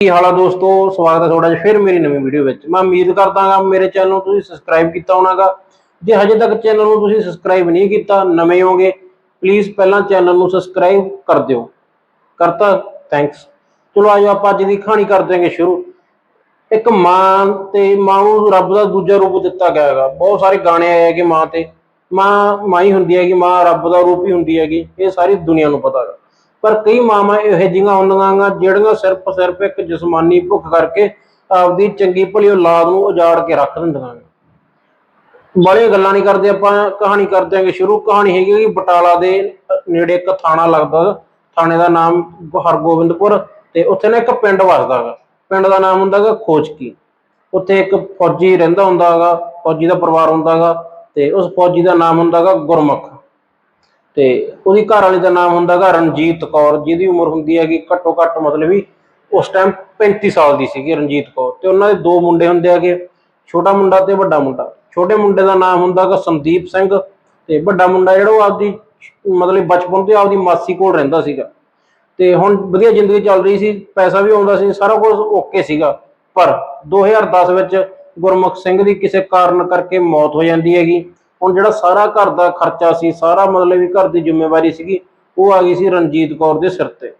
ਕੀ ਹਾਲ ਆ ਦੋਸਤੋ? ਸਵਾਗਤ ਹੈ ਤੁਹਾਡਾ ਜੀ ਫਿਰ ਮੇਰੀ ਨਵੀਂ ਵੀਡੀਓ ਵਿੱਚ। ਮੈਂ ਉਮੀਦ ਕਰਦਾ ਹਾਂ ਮੇਰੇ ਚੈਨਲ ਨੂੰ ਤੁਸੀਂ ਸਬਸਕ੍ਰਾਈਬ ਕੀਤਾ ਹੋਣਾਗਾ। ਜੇ ਹਜੇ ਤੱਕ ਚੈਨਲ ਨੂੰ ਤੁਸੀਂ ਸਬਸਕ੍ਰਾਈਬ ਨਹੀਂ ਕੀਤਾ, ਨਵੇਂ ਹੋਗੇ ਪਲੀਜ਼ ਪਹਿਲਾਂ ਚੈਨਲ ਨੂੰ ਸਬਸਕ੍ਰਾਈਬ ਕਰ ਦਿਓ। ਕਰਤਾ ਥੈਂਕਸ ਚਲੋ ਆਜੋ ਆਪਾਂ ਅੱਜ ਦੀ ਕਹਾਣੀ ਕਰ ਦਿਆਂਗੇ ਸ਼ੁਰੂ। ਇੱਕ ਮਾਂ ਤੇ ਮਾਂ ਨੂੰ ਰੱਬ ਦਾ ਦੂਜਾ ਰੂਪ ਦਿੱਤਾ ਗਿਆ ਹੈਗਾ। ਬਹੁਤ ਸਾਰੇ ਗਾਣੇ ਆਏ ਹੈਗੇ ਮਾਂ ਤੇ। ਮਾਂ ਮਾਂ ਹੀ ਹੁੰਦੀ ਹੈਗੀ, ਮਾਂ ਰੱਬ ਦਾ ਰੂਪ ਹੀ ਹੁੰਦੀ ਹੈਗੀ। ਇਹ ਸਾਰੀ ਦੁਨੀਆ ਨੂੰ ਪਤਾ ਹੈਗਾ। ਪਰ ਕਈ ਮਾਵਾਂ ਇਹੋ ਜਿਹੀਆਂ ਹੁੰਦੀਆਂ ਗਾ, ਜਿਹੜੀਆਂ ਸਿਰਫ ਸਿਰਫ ਇੱਕ ਜਿਸਮਾਨੀ ਭੁੱਖ ਕਰਕੇ ਆਪਦੀ ਚੰਗੀ ਭਲੀ ਔਲਾਦ ਨੂੰ ਉਜਾੜ ਕੇ ਰੱਖ ਦਿੰਦੀਆਂ ਬੜੀਆਂ ਗੱਲਾਂ ਨਹੀਂ ਕਰਦੇ, ਆਪਾਂ ਕਹਾਣੀ ਕਰ ਦਿਆਂਗੇ ਸ਼ੁਰੂ। ਕਹਾਣੀ ਹੈਗੀ ਕਿ ਬਟਾਲਾ ਦੇ ਨੇੜੇ ਇੱਕ ਥਾਣਾ ਲੱਗਦਾ ਥਾਣੇ ਦਾ ਨਾਮ ਹਰਗੋਬਿੰਦਪੁਰ ਤੇ ਉੱਥੇ ਨਾ ਇੱਕ ਪਿੰਡ ਵਸਦਾ ਹੈਗਾ ਪਿੰਡ ਦਾ ਨਾਮ ਹੁੰਦਾ ਹੈਗਾ ਖੋਜਕੀ ਉੱਥੇ ਇੱਕ ਫੌਜੀ ਰਹਿੰਦਾ ਹੁੰਦਾ ਹੈਗਾ ਫੌਜੀ ਦਾ ਪਰਿਵਾਰ ਹੁੰਦਾ ਹੈਗਾ ਤੇ ਉਸ ਫੌਜੀ ਦਾ ਨਾਮ ਹੁੰਦਾ ਹੈਗਾ ਗੁਰਮੁਖ। ਤੇ ਉਹਦੀ ਘਰ ਵਾਲੀ ਦਾ ਨਾਮ ਹੁੰਦਾ ਹੈਗਾ ਰਣਜੀਤ ਕੌਰ, ਜਿਹਦੀ ਉਮਰ ਹੁੰਦੀ ਹੈਗੀ ਘੱਟੋ ਘੱਟ ਮਤਲਬ ਵੀ ਉਸ ਟਾਈਮ 35 ਸਾਲ ਦੀ ਸੀਗੀ ਰਣਜੀਤ ਕੌਰ ਤੇ ਉਹਨਾਂ ਦੇ ਦੋ ਮੁੰਡੇ ਹੁੰਦੇ ਹੈਗੇ ਛੋਟਾ ਮੁੰਡਾ ਤੇ ਵੱਡਾ ਮੁੰਡਾ। ਛੋਟੇ ਮੁੰਡੇ ਦਾ ਨਾਮ ਹੁੰਦਾ ਹੈਗਾ ਸੰਦੀਪ ਸਿੰਘ ਤੇ ਵੱਡਾ ਮੁੰਡਾ ਜਿਹੜਾ ਉਹ ਆਪਦੀ ਮਤਲਬ ਬਚਪਨ ਤੋਂ ਆਪਦੀ ਮਾਸੀ ਕੋਲ ਰਹਿੰਦਾ ਸੀਗਾ। ਤੇ ਹੁਣ ਵਧੀਆ ਜ਼ਿੰਦਗੀ ਚੱਲ ਰਹੀ ਸੀ, ਪੈਸਾ ਵੀ ਆਉਂਦਾ ਸੀ, ਸਾਰਾ ਕੁਝ ਓਕੇ ਸੀਗਾ। ਪਰ 2010 ਵਿੱਚ ਗੁਰਮੁਖ ਸਿੰਘ ਦੀ ਕਿਸੇ ਕਾਰਨ ਕਰਕੇ ਮੌਤ ਹੋ ਜਾਂਦੀ ਹੈਗੀ। ਹੁਣ ਜਿਹੜਾ ਸਾਰਾ ਘਰ ਦਾ ਖਰਚਾ ਸੀ, ਸਾਰਾ ਮਤਲਬ ਵੀ ਘਰ ਦੀ ਜ਼ਿੰਮੇਵਾਰੀ ਸੀਗੀ, ਉਹ ਆ ਗਈ ਸੀ ਰਣਜੀਤ ਕੌਰ ਦੇ ਸਿਰ ਤੇ।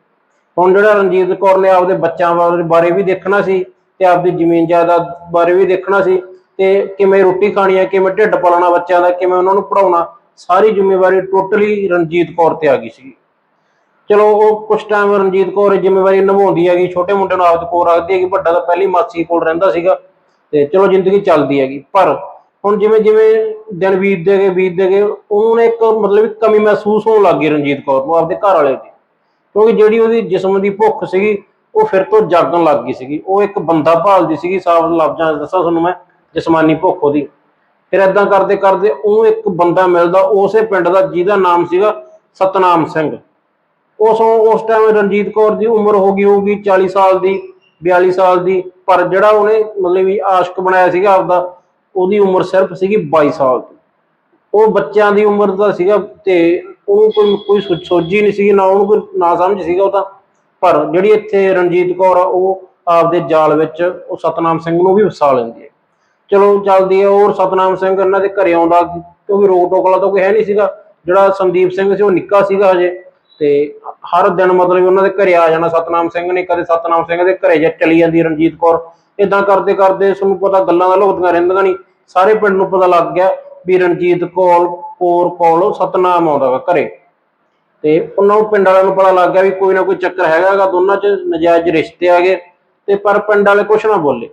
ਹੁਣ ਜਿਹੜਾ ਰਣਜੀਤ ਕੌਰ ਨੇ ਆਪਦੇ ਬੱਚਿਆਂ ਬਾਰੇ ਵੀ ਦੇਖਣਾ ਸੀ ਤੇ ਆਪਦੀ ਜ਼ਮੀਨ ਜਾਇਦਾਦ ਬਾਰੇ ਵੀ ਦੇਖਣਾ ਸੀ ਤੇ ਕਿਵੇਂ ਰੋਟੀ ਖਾਣੀ ਹੈ ਕਿਵੇਂ ਢਿੱਡ ਪਾਲਣਾ ਬੱਚਿਆਂ ਦਾ, ਕਿਵੇਂ ਉਹਨਾਂ ਨੂੰ ਪੜਾਉਣਾ ਸਾਰੀ ਜ਼ਿੰਮੇਵਾਰੀ ਟੋਟਲੀ ਰਣਜੀਤ ਕੌਰ ਤੇ ਆ ਗਈ ਸੀ ਚਲੋ ਉਹ ਕੁਛ ਟਾਈਮ ਰਣਜੀਤ ਕੌਰ ਜ਼ਿੰਮੇਵਾਰੀ ਨਿਭਾਉਂਦੀ ਹੈਗੀ, ਛੋਟੇ ਮੁੰਡੇ ਨੂੰ ਆਪਦੇ ਕੋਲ ਰੱਖਦੀ ਹੈਗੀ, ਵੱਡਾ ਤਾਂ ਪਹਿਲੀ ਮਾਸੀ ਕੋਲ ਰਹਿੰਦਾ ਸੀਗਾ ਤੇ ਚਲੋ ਜ਼ਿੰਦਗੀ ਚੱਲਦੀ ਹੈਗੀ, ਪਰ ਹੁਣ ਜਿਵੇਂ ਜਿਵੇਂ ਦਿਨ ਬੀਤਦੇ ਗਏ ਬੀਤਦੇ ਗਏ, ਉਹਨੂੰ ਇੱਕ ਮਤਲਬ ਵੀ ਕਮੀ ਮਹਿਸੂਸ ਹੋਣ ਲੱਗ ਗਈ ਰਣਜੀਤ ਕੌਰ ਨੂੰ ਆਪਦੇ ਘਰ ਵਾਲੇ ਦੀ। ਕਿਉਂਕਿ ਜਿਹੜੀ ਉਹਦੀ ਜਿਸਮ ਦੀ ਭੁੱਖ ਸੀਗੀ, ਉਹ ਫਿਰ ਤੋਂ ਜਾਗਣ ਲੱਗ ਗਈ ਸੀਗੀ। ਉਹ ਇੱਕ ਬੰਦਾ ਭਾਲਦੀ ਸੀਗੀ, ਸਾਫ਼ ਲਫ਼ਜ਼ਾਂ ਦੱਸਾਂ ਤੁਹਾਨੂੰ ਮੈਂ, ਜਿਸਮਾਨੀ ਭੁੱਖ ਉਹਦੀ। ਫਿਰ ਏਦਾਂ ਕਰਦੇ ਕਰਦੇ ਉਹਨੂੰ ਇੱਕ ਬੰਦਾ ਮਿਲਦਾ, ਉਸੇ ਪਿੰਡ ਦਾ ਜਿਹਦਾ ਨਾਮ ਸੀਗਾ ਸਤਨਾਮ ਸਿੰਘ। ਉਸ ਉਸ ਟਾਈਮ ਰਣਜੀਤ ਕੌਰ ਦੀ ਉਮਰ ਹੋ ਗਈ ਹੋਊਗੀ 40 ਸਾਲ ਦੀ 42 ਸਾਲ ਦੀ। ਪਰ ਜਿਹੜਾ ਉਹਨੇ ਮਤਲਬ ਵੀ ਆਸ਼ਕ ਬਣਾਇਆ ਸੀਗਾ ਆਪਦਾ ਉਹਦੀ ਉਮਰ ਸਿਰਫ ਸੀਗੀ 22 ਸਾਲ ਦੀ। ਉਹ ਬੱਚਿਆਂ ਦੀ ਉਮਰ ਦਾ ਸੀਗਾ ਤੇ ਉਹਨੂੰ ਕੋਈ ਕੋਈ ਸੋਝੀ ਨਹੀਂ ਸੀਗੀ, ਨਾ ਉਹਨੂੰ ਕੋਈ, ਨਾ ਸਮਝ ਸੀਗਾ ਉਹ ਤਾਂ। ਪਰ ਜਿਹੜੀ ਇੱਥੇ ਰਣਜੀਤ ਕੌਰ ਆ, ਉਹ ਆਪਦੇ ਜਾਲ ਵਿੱਚ, ਉਹ ਸਤਨਾਮ ਸਿੰਘ ਨੂੰ ਵੀ ਵਸਾ ਲੈਂਦੀ ਹੈ। ਚਲੋ ਚੱਲਦੀ ਹੈ ਔਰ ਸਤਨਾਮ ਸਿੰਘ ਇਹਨਾਂ ਦੇ ਘਰੇ ਆਉਂਦਾ, ਕਿਉਂਕਿ ਰੋਕ ਟੋਕਲਾ ਤਾਂ ਕੋਈ ਹੈ ਨਹੀਂ ਸੀਗਾ। ਜਿਹੜਾ ਸੰਦੀਪ ਸਿੰਘ ਸੀ, ਉਹ ਨਿੱਕਾ ਸੀਗਾ ਹਜੇ। ਤੇ ਹਰ ਦਿਨ ਮਤਲਬ ਉਹਨਾਂ ਦੇ ਘਰੇ ਆ ਜਾਣਾ, ਸਤਨਾਮ ਸਿੰਘ ਨੇ ਕਦੇ ਸਤਨਾਮ ਸਿੰਘ ਦੇ ਘਰੇ ਜਾ ਚਲੀ ਜਾਂਦੀ ਰਣਜੀਤ ਕੌਰ। ਇਦਾਂ ਕਰਦੇ ਕਰਦੇ ਤੁਹਾਨੂੰ ਪਤਾ ਗੱਲਾਂ ਦਾ ਲੁਕਦੀਆਂ ਰਹਿੰਦੀਆਂ ਨਹੀਂ। ਸਾਰੇ ਪਿੰਡ ਨੂੰ ਪਤਾ ਲੱਗ ਗਿਆ ਵੀ ਰਣਜੀਤ ਕੌਰ ਕੌਰ ਕੋਲ, ਸਤਨਾਮ ਆਉਂਦਾ ਘਰੇ। ਤੇ ਉਹਨਾਂ ਨੂੰ ਪਿੰਡ ਵਾਲਿਆਂ ਨੂੰ ਪਤਾ ਲੱਗ ਗਿਆ ਵੀ ਕੋਈ ਨਾ ਕੋਈ ਚੱਕਰ ਹੈਗਾਗਾ, ਦੋਨਾਂ 'ਚ ਨਜਾਇਜ਼ ਰਿਸ਼ਤੇ ਆ ਗਏ। ਤੇ ਪਰ ਪਿੰਡ ਵਾਲੇ ਕੁਛ ਨਾ ਬੋਲੇ।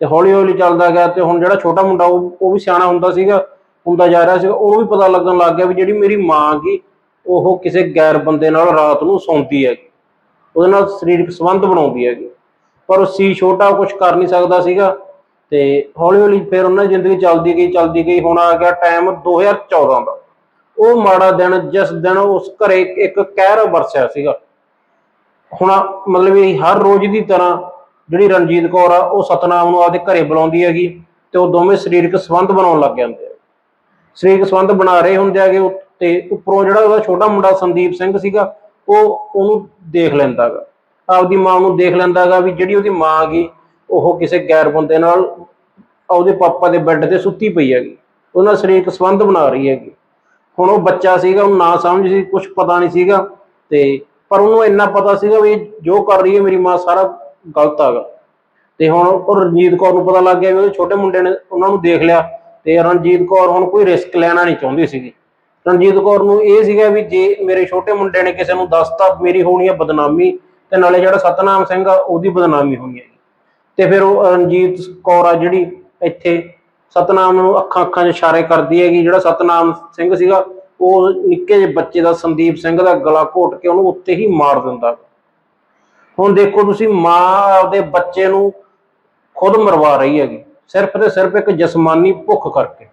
ਤੇ ਹੌਲੀ ਹੌਲੀ ਚੱਲਦਾ ਗਿਆ ਤੇ ਹੁਣ ਜਿਹੜਾ ਛੋਟਾ ਮੁੰਡਾ, ਉਹ ਉਹ ਵੀ ਸਿਆਣਾ ਹੁੰਦਾ ਸੀਗਾ, ਹੁੰਦਾ ਜਾ ਰਿਹਾ ਸੀਗਾ, ਉਹਨੂੰ ਵੀ ਪਤਾ ਲੱਗਣ ਲੱਗ ਗਿਆ ਵੀ ਜਿਹੜੀ ਮੇਰੀ ਮਾਂ ਗੀ, ਉਹ ਕਿਸੇ ਗੈਰ ਬੰਦੇ ਨਾਲ ਰਾਤ ਨੂੰ ਸੌਂਦੀ ਹੈਗੀ। ਉਹਦੇ ਨਾਲ ਸਰੀਰਕ ਸੰਬੰਧ ਬਣਾਉਂਦੀ ਹੈਗੀ। ਪਰ ਉਹ ਸੀ ਛੋਟਾ ਕੁਝ ਕਰ ਨਹੀਂ ਸਕਦਾ ਸੀਗਾ। ਤੇ ਹੌਲੀ ਹੌਲੀ ਫਿਰ ਉਹਨਾਂ ਦੀ ਜ਼ਿੰਦਗੀ ਚੱਲਦੀ ਗਈ ਚੱਲਦੀ ਗਈ। ਹੁਣ ਆ ਗਿਆ ਟਾਈਮ 2014 ਦਾ। ਉਹ ਮਾੜਾ ਦਿਨ, ਜਿਸ ਦਿਨ ਉਸ ਘਰੇ ਇੱਕ ਕਹਿਰ ਵਰਸਿਆ ਸੀਗਾ। ਹੁਣ ਮਤਲਬ ਵੀ ਹਰ ਰੋਜ਼ ਦੀ ਤਰ੍ਹਾਂ ਜਿਹੜੀ ਰਣਜੀਤ ਕੌਰ ਆ, ਉਹ ਸਤਨਾਮ ਨੂੰ ਆਪਦੇ ਘਰੇ ਬੁਲਾਉਂਦੀ ਹੈਗੀ ਤੇ ਉਹ ਦੋਵੇਂ ਸਰੀਰਕ ਸੰਬੰਧ ਬਣਾਉਣ ਲੱਗ ਜਾਂਦੇ ਆ। ਸਰੀਰਕ ਸੰਬੰਧ ਬਣਾ ਰਹੇ ਹੁੰਦੇ ਆਗੇ ਤੇ ਉੱਪਰੋਂ ਜਿਹੜਾ ਉਹਦਾ ਛੋਟਾ ਮੁੰਡਾ ਸੰਦੀਪ ਸਿੰਘ ਸੀਗਾ, ਉਹ ਉਹਨੂੰ ਦੇਖ ਲੈਂਦਾ ਆਪਦੀ ਮਾਂ ਨੂੰ ਦੇਖ ਲੈਂਦਾ ਵੀ ਜਿਹੜੀ ਉਹਦੀ ਮਾਂ ਗਈ ਉਹ ਕਿਸੇ ਗੈਰ ਬੰਦੇ ਨਾਲ ਉਹਦੇ ਪਾਪਾ ਦੇ ਬੈੱਡ ਤੇ ਸੁੱਤੀ ਪਈ ਹੈਗੀ। ਉਹਨਾਂ ਨਾਲ ਸਰੀਰਕ ਸੰਬੰਧ ਬਣਾ ਰਹੀ ਹੈਗੀ। ਹੁਣ ਉਹ ਬੱਚਾ ਸੀਗਾ, ਉਹਨੂੰ ਨਾ ਸਮਝ ਸੀ ਕੁਝ ਪਤਾ ਨਹੀਂ ਸੀਗਾ ਤੇ ਪਰ ਉਹਨੂੰ ਇੰਨਾ ਪਤਾ ਸੀਗਾ ਵੀ ਜੋ ਕਰ ਰਹੀ ਹੈ ਮੇਰੀ ਮਾਂ, ਸਾਰਾ ਗਲਤ ਹੈਗਾ। ਤੇ ਹੁਣ ਉਹ ਰਣਜੀਤ ਕੌਰ ਨੂੰ ਪਤਾ ਲੱਗ ਗਿਆ ਵੀ ਉਹਦੇ ਛੋਟੇ ਮੁੰਡੇ ਨੇ ਉਹਨਾਂ ਨੂੰ ਦੇਖ ਲਿਆ ਤੇ ਰਣਜੀਤ ਕੌਰ ਹੁਣ ਕੋਈ ਰਿਸਕ ਲੈਣਾ ਨਹੀਂ ਚਾਹੁੰਦੀ ਸੀਗੀ। ਰਣਜੀਤ ਕੌਰ ਨੂੰ ਇਹ ਸੀਗਾ ਵੀ ਜੇ ਮੇਰੇ ਛੋਟੇ ਮੁੰਡੇ ਨੇ ਕਿਸੇ ਨੂੰ ਦੱਸਤਾ ਮੇਰੀ ਹੋਣੀ ਹੈ ਬਦਨਾਮੀ ਤੇ ਨਾਲੇ ਜਿਹੜਾ ਸਤਨਾਮ ਸਿੰਘ ਆ, ਉਹਦੀ ਬਦਨਾਮੀ ਹੋਈ ਹੈ ਤੇ ਫਿਰ ਉਹ ਰਣਜੀਤ ਕੌਰ ਆ ਜਿਹੜੀ ਇੱਥੇ ਸਤਨਾਮ ਨੂੰ ਅੱਖਾਂ ਅੱਖਾਂ 'ਚ ਇਸ਼ਾਰੇ ਕਰਦੀ ਹੈਗੀ, ਜਿਹੜਾ ਸਤਨਾਮ ਸਿੰਘ ਸੀਗਾ, ਉਹ ਨਿੱਕੇ ਜਿਹੇ ਬੱਚੇ ਦਾ ਸੰਦੀਪ ਸਿੰਘ ਦਾ ਗਲਾ ਘੋਟ ਕੇ ਉਹਨੂੰ ਉੱਤੇ ਹੀ ਮਾਰ ਦਿੰਦਾ। ਹੁਣ ਦੇਖੋ ਤੁਸੀਂ, ਮਾਂ ਆਪਦੇ ਬੱਚੇ ਨੂੰ ਖੁਦ ਮਰਵਾ ਰਹੀ ਹੈਗੀ, ਸਿਰਫ ਤੇ ਸਿਰਫ ਇੱਕ ਜਿਸਮਾਨੀ ਭੁੱਖ ਕਰਕੇ।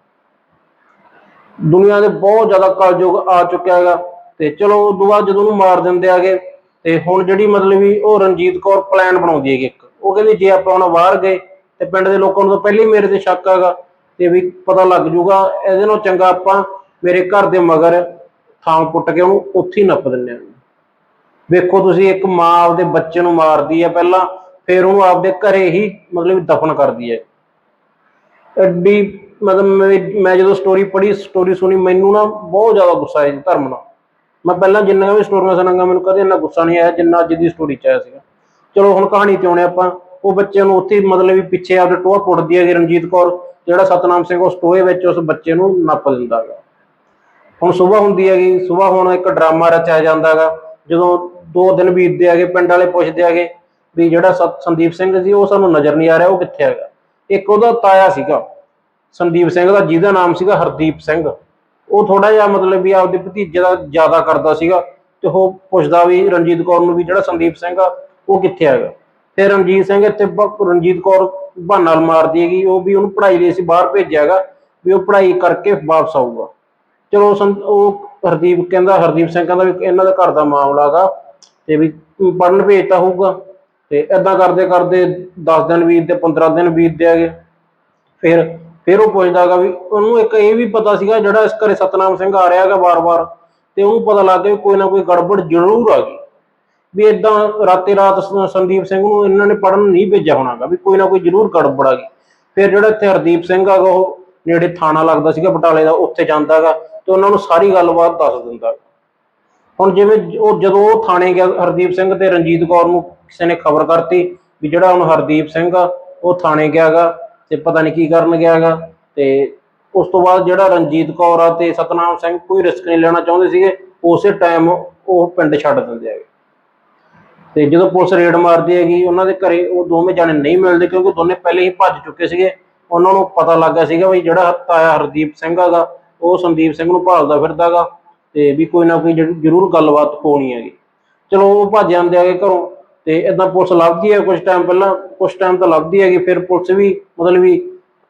ਦੁਨੀਆ ਦੇ ਬਹੁਤ ਜ਼ਿਆਦਾ ਕਲਯੁਗ ਆ ਚੁੱਕਿਆ ਹੈਗਾ, ਤੇ ਚਲੋ ਉਸ ਤੋਂ ਬਾਅਦ ਜਦੋਂ ਉਹਨੂੰ ਮਾਰ ਦਿੰਦੇ ਆਗੇ ਤੇ ਹੁਣ ਜਿਹੜੀ ਮਤਲਬ ਵੀ ਉਹ ਰਣਜੀਤ ਕੌਰ ਪਲਾਨ ਬਣਾਉਂਦੀ ਹੈਗੀ ਇੱਕ, ਉਹ ਕਹਿੰਦੀ ਜੇ ਆਪਾਂ ਹੁਣ ਬਾਹਰ ਗਏ ਤੇ ਪਿੰਡ ਦੇ ਲੋਕਾਂ ਨੂੰ ਤਾਂ ਪਹਿਲੇ ਮੇਰੇ ਤੇ ਸ਼ੱਕ ਹੈਗਾ ਤੇ ਵੀ ਪਤਾ ਲੱਗ ਜੂਗਾ ਇਹਦੇ ਨਾਲੋਂ ਚੰਗਾ ਆਪਾਂ ਮੇਰੇ ਘਰ ਦੇ ਮਗਰ ਥਾਂ ਪੁੱਟ ਕੇ ਉਹਨੂੰ ਉੱਥੇ ਹੀ ਨੱਪ ਦਿੰਦੇ ਹਾਂ। ਵੇਖੋ ਤੁਸੀਂ ਇੱਕ ਮਾਂ ਆਪਦੇ ਬੱਚੇ ਨੂੰ ਮਾਰਦੀ ਹੈ ਪਹਿਲਾਂ, ਫਿਰ ਉਹਨੂੰ ਆਪਦੇ ਘਰੇ ਹੀ ਮਤਲਬ ਦਫਨ ਕਰਦੀ ਹੈ। ਐਡੀ ਮਤਲਬ ਮੈਂ- ਜਦੋਂ ਸਟੋਰੀ ਪੜ੍ਹੀ ਸਟੋਰੀ ਸੁਣੀ, ਮੈਨੂੰ ਨਾ ਬਹੁਤ ਜ਼ਿਆਦਾ ਗੁੱਸਾ ਆਇਆ ਧਰਮ ਨਾਲ। ਮੈਂ ਪਹਿਲਾਂ ਜਿੰਨੀਆਂ ਵੀ ਸਟੋਰੀਆਂ ਸੁਣਾਂਗਾ ਮੈਨੂੰ ਕਦੇ ਇੰਨਾ ਗੁੱਸਾ ਨਹੀਂ ਆਇਆ ਜਿੰਨਾ ਅੱਜ ਦੀ ਸਟੋਰੀ ਚ ਆਇਆ ਸੀਗਾ। ਚਲੋ ਹੁਣ ਕਹਾਣੀ ਤੇ ਆਉਣੇ ਆਪਾਂ, ਉਹ ਬੱਚੇ ਨੂੰ ਉੱਥੇ ਮਤਲਬ ਵੀ ਪਿੱਛੇ ਆਪਦੇ ਟੋਆ ਪੁੱਟਦੀ ਹੈਗੀ ਰਣਜੀਤ ਕੌਰ, ਜਿਹੜਾ ਸਤਨਾਮ ਸਿੰਘ ਉਸ ਟੋਏ ਵਿੱਚ ਉਸ ਬੱਚੇ ਨੂੰ ਨੱਪ ਦਿੰਦਾ ਹੈਗਾ। ਹੁਣ ਸਵੇਰ ਹੁੰਦੀ ਹੈਗੀ, ਸਵੇਰ ਹੁਣ ਇੱਕ ਡਰਾਮਾ ਰਚਿਆ ਜਾਂਦਾ ਹੈਗਾ, ਜਦੋਂ ਦੋ ਦਿਨ ਬੀਤਦੇ ਹੈਗੇ, ਪਿੰਡ ਵਾਲੇ ਪੁੱਛਦੇ ਹੈਗੇ ਵੀ ਜਿਹੜਾ ਸਤ- ਸੰਦੀਪ ਸਿੰਘ ਸੀ, ਉਹ ਸਾਨੂੰ ਨਜ਼ਰ ਨਹੀਂ ਆ ਰਿਹਾ, ਉਹ ਕਿੱਥੇ ਹੈਗਾ? ਇੱਕ ਉਹਦਾ ਤਾਇਆ ਸੀਗਾ, ਸੰਦੀਪ ਸਿੰਘ ਦਾ, ਜਿਹਦਾ ਨਾਮ ਸੀਗਾ ਹਰਦੀਪ ਸਿੰਘ। ਉਹ ਥੋੜਾ ਜਿਹਾ ਮਤਲਬ ਵੀ ਆਪਦੇ ਭਤੀਜੇ ਦਾ ਜ਼ਿਆਦਾ ਕਰਦਾ ਸੀਗਾ ਤੇ ਉਹ ਪੁੱਛਦਾ ਵੀ ਰਣਜੀਤ ਕੌਰ ਨੂੰ ਵੀ ਜਿਹੜਾ ਸੰਦੀਪ ਸਿੰਘ ਆ, ਉਹ ਕਿੱਥੇ ਹੈਗਾ? ਤੇ ਰਣਜੀਤ ਸਿੰਘ ਇੱਥੇ ਰਣਜੀਤ ਕੌਰ ਬਹਾਨਾ ਮਾਰਦੀ ਹੈਗੀ, ਉਹ ਵੀ ਉਹਨੂੰ ਪੜ੍ਹਾਈ ਲਈ ਅਸੀਂ ਬਾਹਰ ਭੇਜਿਆ ਹੈਗਾ ਵੀ ਉਹ ਪੜ੍ਹਾਈ ਕਰਕੇ ਵਾਪਸ ਆਊਗਾ। ਚਲੋ ਸੰ- ਉਹ ਹਰਦੀਪ ਕਹਿੰਦਾ, ਹਰਦੀਪ ਸਿੰਘ ਕਹਿੰਦਾ ਵੀ ਇਹਨਾਂ ਦਾ ਘਰ ਦਾ ਮਾਮਲਾ ਹੈਗਾ ਤੇ ਵੀ ਪੜਨ ਭੇਜਤਾ ਹੋਊਗਾ ਤੇ ਏਦਾਂ ਕਰਦੇ ਕਰਦੇ 10 ਦਿਨ ਬੀਤਦੇ 15 ਦਿਨ ਬੀਤਦੇ ਹੈਗੇ। ਫਿਰ ਫਿਰ ਉਹ ਪੁੱਛਦਾ ਹੈਗਾ ਵੀ ਉਹਨੂੰ ਇੱਕ ਇਹ ਵੀ ਪਤਾ ਸੀਗਾ ਜਿਹੜਾ ਇਸ ਘਰੇ ਸਤਨਾਮ ਸਿੰਘ ਆ ਰਿਹਾ ਹੈਗਾ ਵਾਰ-ਵਾਰ, ਤੇ ਉਹਨੂੰ ਪਤਾ ਲੱਗ ਗਿਆ ਵੀ ਕੋਈ ਨਾ ਕੋਈ ਗੜਬੜ ਜ਼ਰੂਰ ਆ ਗਈ ਵੀ ਇਦਾਂ ਰਾਤੇ ਰਾਤ ਸੰਦੀਪ ਸਿੰਘ ਨੂੰ ਇਹਨਾਂ ਨੇ ਪੜਨ ਨਹੀਂ ਭੇਜਿਆ ਹੋਣਾਗਾ ਵੀ ਕੋਈ ਨਾ ਕੋਈ ਜ਼ਰੂਰ ਗੜਬੜ ਆ ਗਈ ਫਿਰ ਜਿਹੜਾ ਇੱਥੇ ਹਰਦੀਪ ਸਿੰਘ ਹੈਗਾ ਉਹ ਨੇੜੇ ਥਾਣਾ ਲੱਗਦਾ ਸੀਗਾ ਬਟਾਲੇ ਦਾ, ਉੱਥੇ ਜਾਂਦਾ ਹੈਗਾ ਤੇ ਉਹਨਾਂ ਨੂੰ ਸਾਰੀ ਗੱਲਬਾਤ ਦੱਸ ਦਿੰਦਾ ਹੈਗਾ। ਹੁਣ ਜਿਵੇਂ ਉਹ ਜਦੋਂ ਉਹ ਥਾਣੇ ਗਿਆ, ਹਰਦੀਪ ਸਿੰਘ ਤੇ ਰਣਜੀਤ ਕੌਰ ਨੂੰ ਕਿਸੇ ਨੇ ਖਬਰ ਕਰਤੀ ਵੀ ਜਿਹੜਾ ਹੁਣ ਹਰਦੀਪ ਸਿੰਘ ਆ, ਉਹ ਥਾਣੇ ਗਿਆਗਾ ਤੇ ਪਤਾ ਨਹੀਂ ਕੀ ਕਰਨ ਗਿਆਗਾ ਤੇ ਉਸ ਤੋਂ ਬਾਅਦ ਜਿਹੜਾ ਰਣਜੀਤ ਕੌਰ ਆ ਤੇ ਸਤਨਾਮ ਸਿੰਘ ਕੋਈ ਰਿਸਕ ਨਹੀਂ ਲੈਣਾ ਚਾਹੁੰਦੇ ਸੀਗੇ, ਉਸੇ ਟਾਈਮ ਉਹ ਪਿੰਡ ਛੱਡ ਦਿੰਦੇ ਹੈਗੇ। ਤੇ ਜਦੋਂ ਪੁਲਿਸ ਰੇਡ ਮਾਰਦੀ ਹੈਗੀ, ਉਹਨਾਂ ਦੇ ਘਰੇ ਉਹ ਦੋਵੇਂ ਜਾਣੇ ਨਹੀਂ ਮਿਲਦੇ ਕਿਉਂਕਿ ਦੋਨੇ ਪਹਿਲੇ ਹੀ ਭੱਜ ਚੁੱਕੇ ਸੀਗੇ। ਉਹਨਾਂ ਨੂੰ ਪਤਾ ਲੱਗ ਗਿਆ ਸੀਗਾ ਵੀ ਜਿਹੜਾ ਤਾਇਆ ਹਰਦੀਪ ਸਿੰਘ ਹੈਗਾ, ਉਹ ਸੰਦੀਪ ਸਿੰਘ ਨੂੰ ਭਾਲਦਾ ਫਿਰਦਾਗਾ ਤੇ ਵੀ ਕੋਈ ਨਾ ਕੋਈ ਜ਼ਰੂਰ ਗੱਲਬਾਤ ਹੋਣੀ ਹੈਗੀ। ਚਲੋ ਉਹ ਭੱਜ ਜਾਂਦੇ ਹੈਗੇ ਘਰੋਂ। ਤੇ ਇਦਾਂ ਪੁਲਿਸ ਲੱਭਦੀ ਹੈ ਕੁਝ ਟਾਈਮ ਪਹਿਲਾਂ ਕੁਝ ਟਾਈਮ ਤਾਂ ਲੱਭਦੀ ਹੈਗੀ, ਫਿਰ ਪੁਲਿਸ ਵੀ ਮਤਲਬ ਵੀ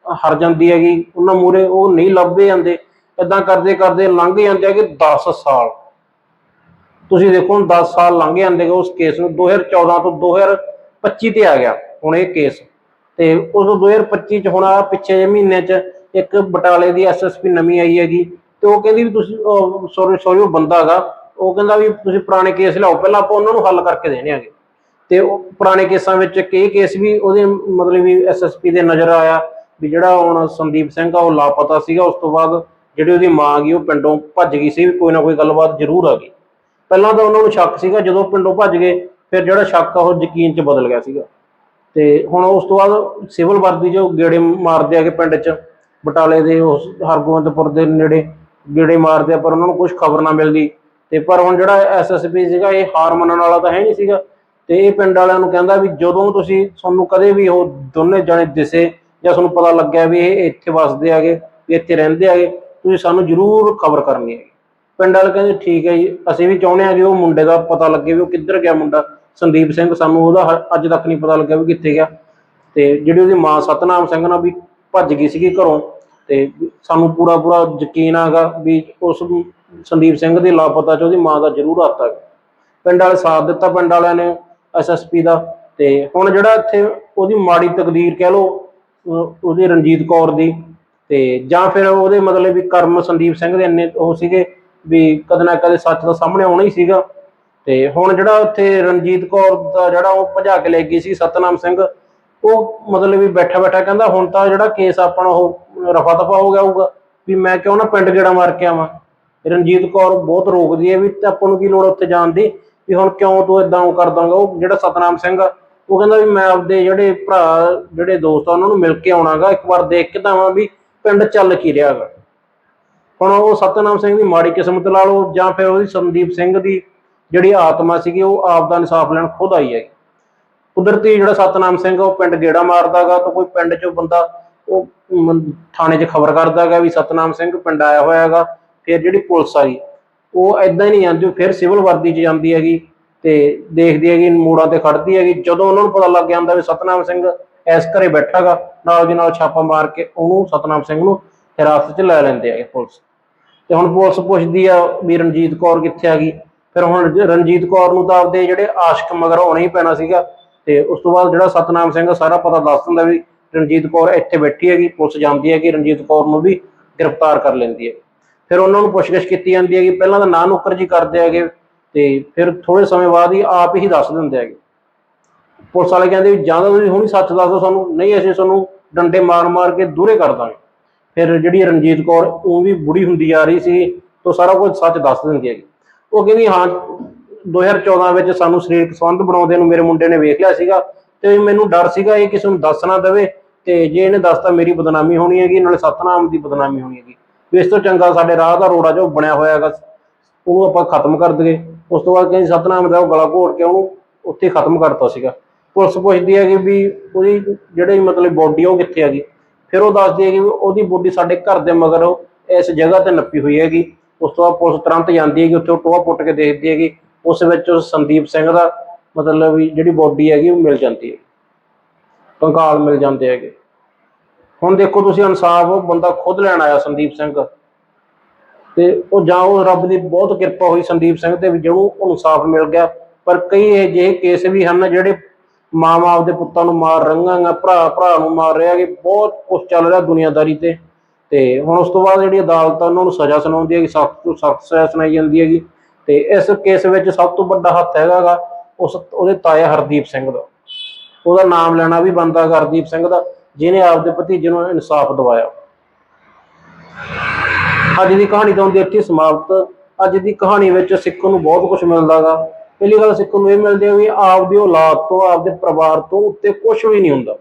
ਹਰ ਜਾਂਦੀ ਹੈਗੀ, ਉਹਨਾਂ ਮੂਰੇ ਉਹ ਨਹੀਂ ਲੱਭਦੇ ਜਾਂਦੇ। ਇਦਾਂ ਕਰਦੇ ਕਰਦੇ ਲੰਘ ਜਾਂਦੇ ਹੈਗੇ 10 ਸਾਲ। ਤੁਸੀਂ ਦੇਖੋ ਹੁਣ 10 ਸਾਲ ਲੰਘ ਜਾਂਦੇ ਗਏ ਉਸ ਕੇਸ ਨੂੰ 2014 ਤੋਂ 2025 ਤੇ ਆ ਗਿਆ ਹੁਣ ਇਹ ਕੇਸ ਤੇ ਉਸ 2025 ਚ ਹੁਣ ਆ ਪਿੱਛੇ ਜਿਹੇ ਮਹੀਨੇ ਚ ਇੱਕ ਬਟਾਲੇ ਦੀ ਐਸਐਸਪੀ ਨਵੀਂ ਆਈ ਹੈਗੀ ਤੇ ਉਹ ਕਹਿੰਦੀ ਵੀ ਤੁਸੀਂ ਸੌਰੀ ਸੌਰੀ ਉਹ ਬੰਦਾ ਹੈਗਾ, ਉਹ ਕਹਿੰਦਾ ਵੀ ਤੁਸੀਂ ਪੁਰਾਣੇ ਕੇਸ ਲਿਆਓ, ਪਹਿਲਾਂ ਆਪਾਂ ਉਹਨਾਂ ਨੂੰ ਹੱਲ ਕਰਕੇ ਦੇਣੇ ਹੈਗੇ। ਤੇ ਉਹ ਪੁਰਾਣੇ ਕੇਸਾਂ ਵਿੱਚ ਕਈ ਕੇਸ ਵੀ ਉਹਦੇ ਮਤਲਬ ਵੀ ਐਸਐਸਪੀ ਦੇ ਨਜ਼ਰ ਆਇਆ ਵੀ ਜਿਹੜਾ ਹੁਣ ਸੰਦੀਪ ਸਿੰਘ ਆ, ਉਹ ਲਾਪਤਾ ਸੀਗਾ, ਉਸ ਤੋਂ ਬਾਅਦ ਜਿਹੜੀ ਉਹਦੀ ਮਾਂ ਗਈ, ਉਹ ਪਿੰਡੋਂ ਭੱਜ ਗਈ ਸੀ, ਵੀ ਕੋਈ ਨਾ ਕੋਈ ਗੱਲਬਾਤ ਜ਼ਰੂਰ ਆ ਗਈ। ਪਹਿਲਾਂ ਤਾਂ ਉਹਨਾਂ ਨੂੰ ਸ਼ੱਕ ਸੀਗਾ, ਜਦੋਂ ਪਿੰਡੋਂ ਭੱਜ ਗਏ, ਫਿਰ ਜਿਹੜਾ ਸ਼ੱਕ ਆ, ਉਹ ਯਕੀਨ 'ਚ ਬਦਲ ਗਿਆ ਸੀਗਾ। ਤੇ ਹੁਣ ਉਸ ਤੋਂ ਬਾਅਦ ਸਿਵਲ ਵਰਦੀ ਜੋ ਗੇੜੇ ਮਾਰਦੇ ਆ ਆਗੇ ਪਿੰਡ 'ਚ, ਬਟਾਲੇ ਦੇ ਉਸ ਹਰਗੋਬਿੰਦਪੁਰ ਦੇ ਨੇੜੇ ਗੇੜੇ ਮਾਰਦੇ ਆ, ਪਰ ਉਹਨਾਂ ਨੂੰ ਕੁਝ ਖਬਰ ਨਾ ਮਿਲਦੀ। ਤੇ ਪਰ ਹੁਣ ਜਿਹੜਾ ਐਸਐਸਪੀ ਸੀਗਾ, ਇਹ ਹਾਰ ਮੰਨਣ ਵਾਲਾ ਤਾਂ ਹੈ ਨਹੀਂ ਸੀਗਾ। ਤੇ ਇਹ ਪਿੰਡ ਵਾਲਿਆਂ ਨੂੰ ਕਹਿੰਦਾ ਵੀ ਜਦੋਂ ਤੁਸੀਂ ਤੁਹਾਨੂੰ ਕਦੇ ਵੀ ਉਹ ਦੋਨੇ ਜਣੇ ਦਿਸੇ ਜਾਂ ਤੁਹਾਨੂੰ ਪਤਾ ਲੱਗਿਆ ਵੀ ਇਹ ਇੱਥੇ ਵਸਦੇ ਹੈਗੇ, ਵੀ ਇੱਥੇ ਰਹਿੰਦੇ ਹੈਗੇ, ਤੁਸੀਂ ਸਾਨੂੰ ਜ਼ਰੂਰ ਖਬਰ ਕਰਨੀ ਹੈ ਪਿੰਡ ਵਾਲੇ ਕਹਿੰਦੇ ਠੀਕ ਹੈ ਜੀ, ਅਸੀਂ ਵੀ ਚਾਹੁੰਦੇ ਹਾਂ ਕਿ ਉਹ ਮੁੰਡੇ ਦਾ ਪਤਾ ਲੱਗੇ ਵੀ ਉਹ ਕਿੱਧਰ ਗਿਆ ਮੁੰਡਾ। ਸੰਦੀਪ ਸਿੰਘ ਸਾਨੂੰ ਉਹਦਾ ਅੱਜ ਤੱਕ ਨਹੀਂ ਪਤਾ ਲੱਗਿਆ ਵੀ ਕਿੱਥੇ ਗਿਆ। ਤੇ ਜਿਹੜੀ ਉਹਦੀ ਮਾਂ ਸਤਨਾਮ ਸਿੰਘ ਨਾਲ ਵੀ ਭੱਜ ਗਈ ਸੀਗੀ ਘਰੋਂ, ਤੇ ਸਾਨੂੰ ਪੂਰਾ ਪੂਰਾ ਯਕੀਨ ਆਗਾ ਵੀ ਉਸ ਸੰਦੀਪ ਸਿੰਘ ਦੇ ਲਾਪਤਾ ਚ ਉਹਦੀ ਮਾਂ ਦਾ ਜ਼ਰੂਰ ਹੱਥ ਹੈਗਾ ਪਿੰਡ ਵਾਲੇ ਸਾਥ ਦਿੱਤਾ ਪਿੰਡ ਵਾਲਿਆਂ ਨੇ। ਐਸਐਸਪੀ ਦਾ ਤੇ ਹੁਣ ਜਿਹੜਾ ਇੱਥੇ ਉਹਦੀ ਮਾੜੀ ਤਕਦੀਰ ਕਹਿ ਲਓ ਉਹਦੀ ਰਣਜੀਤ ਕੌਰ ਦੀ ਤੇ ਜਾਂ ਫਿਰ ਉਹਦੇ ਮਤਲਬ ਵੀ ਕਰਮ ਸੰਦੀਪ ਸਿੰਘ ਦੇ ਇੰਨੇ ਉਹ ਸੀਗੇ ਵੀ ਕਦੇ ਨਾ ਕਦੇ ਸੱਚ ਦਾ ਸਾਹਮਣੇ ਆਉਣਾ ਹੀ ਸੀਗਾ। ਤੇ ਹੁਣ ਜਿਹੜਾ ਉੱਥੇ ਰਣਜੀਤ ਕੌਰ ਦਾ ਜਿਹੜਾ ਉਹ ਭਜਾ ਕੇ ਲੈ ਗਈ ਸੀ ਸਤਨਾਮ ਸਿੰਘ, ਉਹ ਮਤਲਬ ਵੀ ਬੈਠਾ ਬੈਠਾ ਕਹਿੰਦਾ ਹੁਣ ਤਾਂ ਜਿਹੜਾ ਕੇਸ ਆਪਣਾ ਉਹ ਰਫਾ ਦਫਾ ਹੋ ਗਿਆ ਹੋਊਗਾ, ਵੀ ਮੈਂ ਕਿਉਂ ਨਾ ਪਿੰਡ ਗੇੜਾ ਮਾਰ ਕੇ ਆਵਾਂ। ਰਣਜੀਤ ਕੌਰ ਬਹੁਤ ਰੋਕਦੀ ਹੈ ਵੀ ਆਪਾਂ ਨੂੰ ਕੀ ਲੋੜ ਉੱਥੇ ਜਾਣ ਦੀ? ਵੀ ਹੁਣ ਕਿਉਂ ਤੂੰ ਇਦਾਂ ਉਹ ਕਰ ਉਹ ਜਿਹੜਾ ਸਤਨਾਮ ਸਿੰਘ ਉਹ ਕਹਿੰਦਾ ਵੀ ਮੈਂ ਆਪਦੇ ਜਿਹੜੇ ਭਰਾ, ਜਿਹੜੇ ਦੋਸਤ ਆ, ਉਹਨਾਂ ਨੂੰ ਮਿਲ ਕੇ ਆਉਣਾਗਾ। ਇੱਕ ਵਾਰ ਦੇਖ ਕੇ ਤਾਂ ਵੀ ਪਿੰਡ ਚੱਲ ਕੀ ਰਿਹਾ ਹੁਣ ਉਹ ਸਤਨਾਮ ਸਿੰਘ ਦੀ ਮਾੜੀ ਕਿਸਮਤ ਲਾ ਲਓ ਜਾਂ ਫਿਰ ਉਹਦੀ ਸੰਦੀਪ ਸਿੰਘ ਦੀ ਜਿਹੜੀ ਆਤਮਾ ਸੀਗੀ, ਉਹ ਆਪ ਦਾ ਇਨਸਾਫ ਲੈਣ ਖੁਦ ਆਈ ਹੈ ਕੁਦਰਤੀ ਜਿਹੜਾ ਸਤਨਾਮ ਸਿੰਘ ਉਹ ਪਿੰਡ ਗੇੜਾ ਮਾਰਦਾਗਾ ਤਾਂ ਕੋਈ ਪਿੰਡ ਚੋਂ ਬੰਦਾ ਉਹ ਥਾਣੇ 'ਚ ਖਬਰ ਕਰਦਾਗਾ ਵੀ ਸਤਨਾਮ ਸਿੰਘ ਪਿੰਡ ਆਇਆ ਹੋਇਆ ਹੈਗਾ ਫਿਰ ਜਿਹੜੀ ਪੁਲਿਸ ਆਈ ਉਹ ਐਦਾਂ ਹੀ ਨਹੀਂ ਜਾਂਦੀ ਫਿਰ ਸਿਵਲ ਵਰਦੀ 'ਚ ਜਾਂਦੀ ਹੈਗੀ ਤੇ ਦੇਖਦੀ ਹੈਗੀ, ਮੋੜਾਂ ਤੇ ਖੜਦੀ ਹੈਗੀ। ਜਦੋਂ ਉਹਨਾਂ ਨੂੰ ਪਤਾ ਲੱਗ ਜਾਂਦਾ ਵੀ ਸਤਨਾਮ ਸਿੰਘ ਇਸ ਘਰੇ ਬੈਠਾਗਾ, ਨਾਲ ਦੀ ਨਾਲ ਛਾਪਾ ਮਾਰ ਕੇ ਉਹਨੂੰ ਸਤਨਾਮ ਸਿੰਘ ਨੂੰ ਹਿਰਾਸਤ 'ਚ ਲੈ ਲੈਂਦੇ ਹੈਗੇ ਪੁਲਿਸ। ਤੇ ਹੁਣ ਪੁਲਿਸ ਪੁੱਛਦੀ ਆ ਵੀ ਰਣਜੀਤ ਕੌਰ ਕਿੱਥੇ ਆ ਗਈ ਫਿਰ ਹੁਣ ਰਣਜੀਤ ਕੌਰ ਨੂੰ ਤਾਂ ਆਪਦੇ ਜਿਹੜੇ ਆਸ਼ਕ ਮਗਰ ਹੋਣਾ ਹੀ ਪੈਣਾ ਸੀਗਾ ਤੇ ਉਸ ਤੋਂ ਬਾਅਦ ਜਿਹੜਾ ਸਤਨਾਮ ਸਿੰਘ ਸਾਰਾ ਪਤਾ ਦੱਸ ਦਿੰਦਾ ਵੀ ਰਣਜੀਤ ਕੌਰ ਇੱਥੇ ਬੈਠੀ ਹੈਗੀ, ਪੁਲਿਸ ਜਾਂਦੀ ਹੈ ਕਿ ਰਣਜੀਤ ਕੌਰ ਨੂੰ ਵੀ ਗ੍ਰਿਫਤਾਰ ਕਰ ਲੈਂਦੀ ਹੈ ਫਿਰ ਉਹਨਾਂ ਨੂੰ ਪੁੱਛਗਿੱਛ ਕੀਤੀ ਜਾਂਦੀ ਹੈਗੀ। ਪਹਿਲਾਂ ਤਾਂ ਨਾਂ ਨੁੱਕਰ ਜੀ ਕਰਦੇ ਹੈਗੇ ਤੇ ਫਿਰ ਥੋੜੇ ਸਮੇਂ ਬਾਅਦ ਹੀ ਆਪ ਹੀ ਦੱਸ ਦਿੰਦੇ ਹੈਗੇ। ਪੁਲਿਸ ਵਾਲੇ ਕਹਿੰਦੇ ਵੀ ਜਾਂ ਤਾਂ ਤੁਸੀਂ ਹੁਣੀ ਸੱਚ ਦੱਸ ਦਿਓ ਸਾਨੂੰ, ਨਹੀਂ ਅਸੀਂ ਤੁਹਾਨੂੰ ਡੰਡੇ ਮਾਰ-ਮਾਰ ਕੇ ਦੂਰੇ ਕਰ ਦਾਂਗੇ। ਫਿਰ ਜਿਹੜੀ ਰਣਜੀਤ ਕੌਰ, ਉਹ ਵੀ ਬੁੜੀ ਹੁੰਦੀ ਜਾ ਰਹੀ ਸੀ, ਤੋਂ ਸਾਰਾ ਕੁਝ ਸੱਚ ਦੱਸ ਦਿੰਦੀ ਹੈਗੀ। ਉਹ ਕਹਿੰਦੀ, ਹਾਂ 2014 ਵਿੱਚ ਸਾਨੂੰ ਸਰੀਰਕ ਸੰਬੰਧ ਬਣਾਉਂਦੇ ਨੂੰ ਮੇਰੇ ਮੁੰਡੇ ਨੇ ਵੇਖ ਲਿਆ ਸੀਗਾ, ਤੇ ਮੈਨੂੰ ਡਰ ਸੀਗਾ ਇਹ ਕਿਸੇ ਨੂੰ ਦੱਸ ਨਾ ਦੇਵੇ, ਤੇ ਜੇ ਇਹਨੇ ਦੱਸਤਾ ਮੇਰੀ ਬਦਨਾਮੀ ਹੋਣੀ ਹੈਗੀ, ਨਾਲੇ ਸਤਨਾਮ ਦੀ ਬਦਨਾਮੀ ਹੋਣੀ ਹੈਗੀ। ਇਸ ਤੋਂ ਚੰਗਾ ਸਾਡੇ ਰਾਹ ਦਾ ਰੋੜਾ ਜੋ ਬਣਿਆ ਹੋਇਆ ਹੈਗਾ, ਉਹਨੂੰ ਆਪਾਂ ਖਤਮ ਕਰ ਦਈਏ। ਉਸ ਤੋਂ ਬਾਅਦ ਕਹਿੰਦੀ ਸਤਨਾਮ ਦਾ ਗਲਾ ਘੋਟ ਕੇ ਉਹਨੂੰ ਉੱਥੇ ਖਤਮ ਕਰਤਾ ਸੀਗਾ। ਪੁਲਿਸ ਪੁੱਛਦੀ ਹੈ ਕਿ ਵੀ ਉਹਦੀ ਜਿਹੜੀ ਮਤਲਬ ਬੋਡੀ ਉਹ ਕਿੱਥੇ ਹੈਗੀ? ਫਿਰ ਉਹ ਦੱਸਦੀ ਹੈ ਕਿ ਵੀ ਉਹਦੀ ਬੋਡੀ ਸਾਡੇ ਘਰ ਦੇ ਮਗਰ ਇਸ ਜਗ੍ਹਾ ਤੇ ਨੱਪੀ ਹੋਈ ਹੈਗੀ। ਉਸ ਤੋਂ ਬਾਅਦ ਪੁਲਿਸ ਤੁਰੰਤ ਜਾਂਦੀ ਹੈਗੀ, ਉੱਥੇ ਉਹ ਟੋਆ ਪੁੱਟ ਕੇ ਦੇਖਦੀ ਹੈਗੀ। ਉਸ ਵਿੱਚ ਉਸ ਸੰਦੀਪ ਸਿੰਘ ਦਾ ਮਤਲਬ ਜਿਹੜੀ ਬੋਡੀ ਹੈਗੀ ਉਹ ਮਿਲ ਜਾਂਦੀ ਹੈ ਕੰਕਾਲ ਮਿਲ ਜਾਂਦੇ ਹੈਗੇ। ਹੁਣ ਦੇਖੋ ਤੁਸੀਂ ਇਨਸਾਫ ਉਹ ਬੰਦਾ ਖੁਦ ਲੈਣ ਆਇਆ ਸੰਦੀਪ ਸਿੰਘ। ਤੇ ਉਹ ਜਾਂ ਉਹ ਰੱਬ ਦੀ ਬਹੁਤ ਕਿਰਪਾ ਹੋਈ ਸੰਦੀਪ ਸਿੰਘ ਤੇ ਜਿਹਨੂੰ ਇਨਸਾਫ ਮਿਲ ਗਿਆ। ਪਰ ਕਈ ਇਹ ਕੇਸ ਵੀ ਹਨ ਜਿਹੜੇ ਮਾਂ ਆਪਦੇ ਪੁੱਤਾਂ ਨੂੰ ਮਾਰ ਰਹੀਆਂ ਭਰਾ ਭਰਾ ਨੂੰ ਮਾਰ ਰਿਹਾ ਕਿ ਬਹੁਤ ਕੁਝ ਚੱਲ ਰਿਹਾ ਦੁਨੀਆਦਾਰੀ ਤੇ। ਤੇ ਹੁਣ ਉਸ ਤੋਂ ਬਾਅਦ ਜਿਹੜੀ ਅਦਾਲਤ ਆ, ਉਹਨਾਂ ਨੂੰ ਸਜ਼ਾ ਸੁਣਾਉਂਦੀ ਹੈ ਕਿ ਸਖਤ ਤੋਂ ਸਖਤ ਸਜ਼ਾ ਸੁਣਾਈ ਜਾਂਦੀ ਹੈਗੀ। ਤੇ ਇਸ ਕੇਸ ਵਿੱਚ ਸਭ ਤੋਂ ਵੱਡਾ ਹੱਥ ਹੈਗਾਗਾ ਉਸ ਉਹਦੇ ਤਾਇਆ ਹਰਦੀਪ ਸਿੰਘ ਦਾ। ਉਹਦਾ ਨਾਮ ਲੈਣਾ ਵੀ ਬੰਦਾ ਹਰਦੀਪ ਸਿੰਘ ਦਾ। ਜਿਹਨੇ ਆਪਦੇ ਭਤੀਜੇ ਨੂੰ ਇਨਸਾਫ ਦਿਵਾਇਆ। ਅੱਜ ਦੀ ਕਹਾਣੀ ਤਾਂ ਹੁੰਦੀ ਇੱਥੇ ਸਮਾਪਤ। ਅੱਜ ਦੀ ਕਹਾਣੀ ਵਿੱਚ ਸਿੱਖਣ ਨੂੰ ਬਹੁਤ ਕੁਝ ਮਿਲਦਾਗਾ। ਪਹਿਲੀ ਗੱਲ ਸਿੱਖਣ ਨੂੰ ਇਹ ਮਿਲਦੀ ਹੈ ਵੀ ਆਪਦੀ ਔਲਾਦ ਤੋਂ, ਆਪਦੇ ਪਰਿਵਾਰ ਤੋਂ ਉੱਤੇ ਕੁਝ ਵੀ ਨਹੀਂ ਹੁੰਦਾ।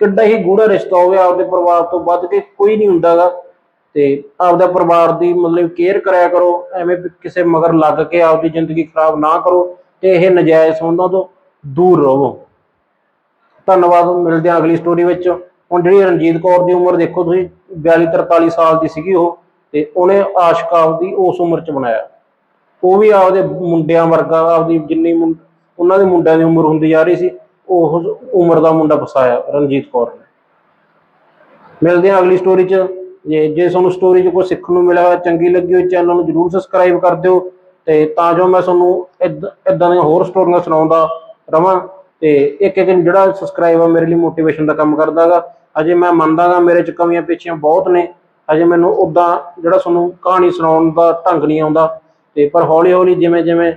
ਕਿੱਡਾ ਹੀ ਗੂੜਾ ਰਿਸ਼ਤਾ ਹੋਵੇ ਆਪਦੇ ਪਰਿਵਾਰ ਤੋਂ ਵੱਧ ਕੇ ਕੋਈ ਨਹੀਂ ਹੁੰਦਾਗਾ। ਤੇ ਆਪਦਾ ਪਰਿਵਾਰ ਦੀ ਮਤਲਬ ਕੇਅਰ ਕਰਿਆ ਕਰੋ, ਐਵੇਂ ਕਿਸੇ ਮਗਰ ਲੱਗ ਕੇ ਆਪਦੀ ਜ਼ਿੰਦਗੀ ਖਰਾਬ ਨਾ ਕਰੋ ਤੇ ਇਹ ਨਜਾਇਜ਼ ਸੰਬੰਧਾਂ ਤੋਂ ਦੂਰ ਰਹੋ। ਧੰਨਵਾਦ, ਮਿਲਦੇ ਹਾਂ ਅਗਲੀ ਸਟੋਰੀ ਵਿੱਚ। ਹੁਣ ਜਿਹੜੀ ਰਣਜੀਤ ਕੌਰ ਦੀ ਉਮਰ ਦੇਖੋ ਤੁਸੀਂ 42 43 ਸਾਲ ਦੀ ਸੀਗੀ ਉਹ, ਤੇ ਉਹਨੇ ਆਸ਼ਕ ਆਪਦੀ ਉਸ ਉਮਰ ਚ ਬਣਾਇਆ। ਉਹ ਵੀ ਆਪਦੇ ਮੁੰਡਿਆਂ ਵਰਗਾ, ਆਪਦੀ ਜਿੰਨੀ ਉਹਨਾਂ ਦੇ ਮੁੰਡਿਆਂ ਦੀ ਉਮਰ ਹੁੰਦੀ ਜਾ ਰਹੀ ਸੀ, ਉਹ ਉਮਰ ਦਾ ਮੁੰਡਾ ਫਸਾਇਆ ਰਣਜੀਤ ਕੌਰ ਨੇ। ਮਿਲਦੇ ਹਾਂ ਅਗਲੀ ਸਟੋਰੀ 'ਚ। ਜੇ ਜੇ ਤੁਹਾਨੂੰ ਸਟੋਰੀ 'ਚ ਕੁਝ ਸਿੱਖਣ ਨੂੰ ਮਿਲਿਆ, ਚੰਗੀ ਲੱਗੀ ਹੋਈ ਚੈਨਲ ਨੂੰ ਜਰੂਰ ਸਬਸਕ੍ਰਾਈਬ ਕਰ ਦਿਓ, ਤੇ ਤਾਂ ਜੋ ਮੈਂ ਤੁਹਾਨੂੰ ਇਦਾਂ ਦੀਆਂ ਹੋਰ ਸਟੋਰੀਆਂ ਸੁਣਾਉਂਦਾ ਰਵਾਂ। ਤੇ ਇੱਕ ਇੱਕ ਜਿਹੜਾ ਸਬਸਕ੍ਰਾਈਬਰ ਮੇਰੇ ਲਈ ਮੋਟੀਵੇਸ਼ਨ ਦਾ ਕੰਮ ਕਰਦਾਗਾ। ਅਜੇ ਮੈਂ ਮੰਨਦਾਗਾ, ਮੇਰੇ 'ਚ ਕਮੀਆਂ ਪੇਚੀਆਂ ਬਹੁਤ ਨੇ। ਅਜੇ ਮੈਨੂੰ ਉਦਾਂ ਜਿਹੜਾ ਤੁਹਾਨੂੰ ਕਹਾਣੀ ਸੁਣਾਉਣ ਦਾ ਢੰਗ ਨਹੀਂ ਆਉਂਦਾ। ਤੇ ਪਰ ਹੌਲੀ ਹੌਲੀ ਜਿਵੇਂ ਜਿਵੇਂ